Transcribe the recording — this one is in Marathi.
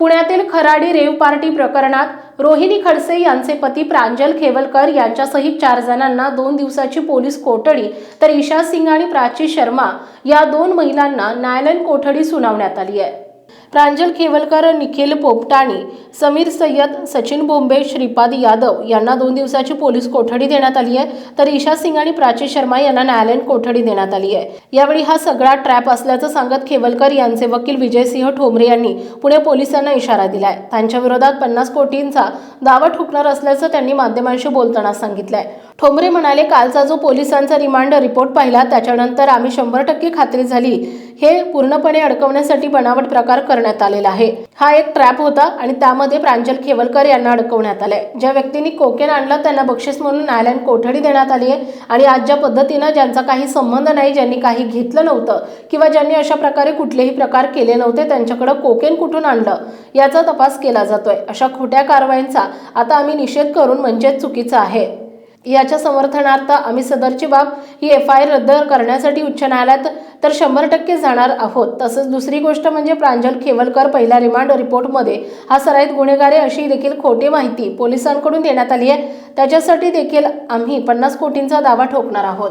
पुण्यातील खराडी रेव पार्टी प्रकरणात रोहिणी खडसे यांचे पती प्रांजल खेवलकर यांच्यासहित चार जणांना दोन दिवसाची पोलीस कोठडी तर ईशा सिंग आणि प्राची शर्मा या दोन महिलांना न्यायालयीन कोठडी सुनावण्यात आली आहे. प्रांजल खेवलकर निखिल पोपटाणी समीर सय्यद सचिन बोंबे श्रीपाद यादव यांना दोन दिवसाची पोलीस कोठडी देण्यात आली आहे. तर ईशा सिंग आणि प्राची शर्मा यांना न्यायालयीन कोठडी देण्यात आली आहे. यावेळी हा सगळा ट्रॅप असल्याचं सांगत खेवलकर यांचे वकील विजयसिंह ठोंबरे यांनी पुणे पोलिसांना इशारा दिलाय. त्यांच्या विरोधात पन्नास कोटींचा दावा ठोकणार असल्याचं त्यांनी माध्यमांशी बोलताना सांगितलंय. ठोंबरे म्हणाले कालचा जो पोलिसांचा रिमांड रिपोर्ट पाहिला त्याच्यानंतर आम्ही शंभर टक्के खात्री झाली. हे पूर्णपणे अडकवण्यासाठी बनावट प्रकार करण्यात आलेला आहे. हा एक ट्रॅप होता आणि त्यामध्ये प्रांजल खेवलकर यांना अडकवण्यात आलंय ज्या व्यक्तींनी कोकेन आणलं त्यांना बक्षीस म्हणून न्यायालयीन कोठडी देण्यात आली आहे आणि आज ज्या पद्धतीनं ज्यांचा काही संबंध नाही ज्यांनी काही घेतलं नव्हतं किंवा ज्यांनी अशा प्रकारे कुठलेही प्रकार केले नव्हते त्यांच्याकडे कोकेन कुठून आणलं याचा तपास केला जातोय. अशा खोट्या कारवाईंचा आता आम्ही निषेध करून म्हणजेच चुकीचं आहे. याच्या समर्थनार्थ आम्ही सदरची बाब ही एफ आय आर रद्द करण्यासाठी उच्च न्यायालयात तर शंभर टक्के जाणार आहोत. तसंच दुसरी गोष्ट म्हणजे प्रांजल खेवलकर पहिल्या रिमांड रिपोर्टमध्ये हा सराईत गुन्हेगार आहे अशी देखील खोटी माहिती पोलिसांकडून देण्यात आली आहे. त्याच्यासाठी देखील आम्ही पन्नास कोटींचा दावा ठोकणार आहोत.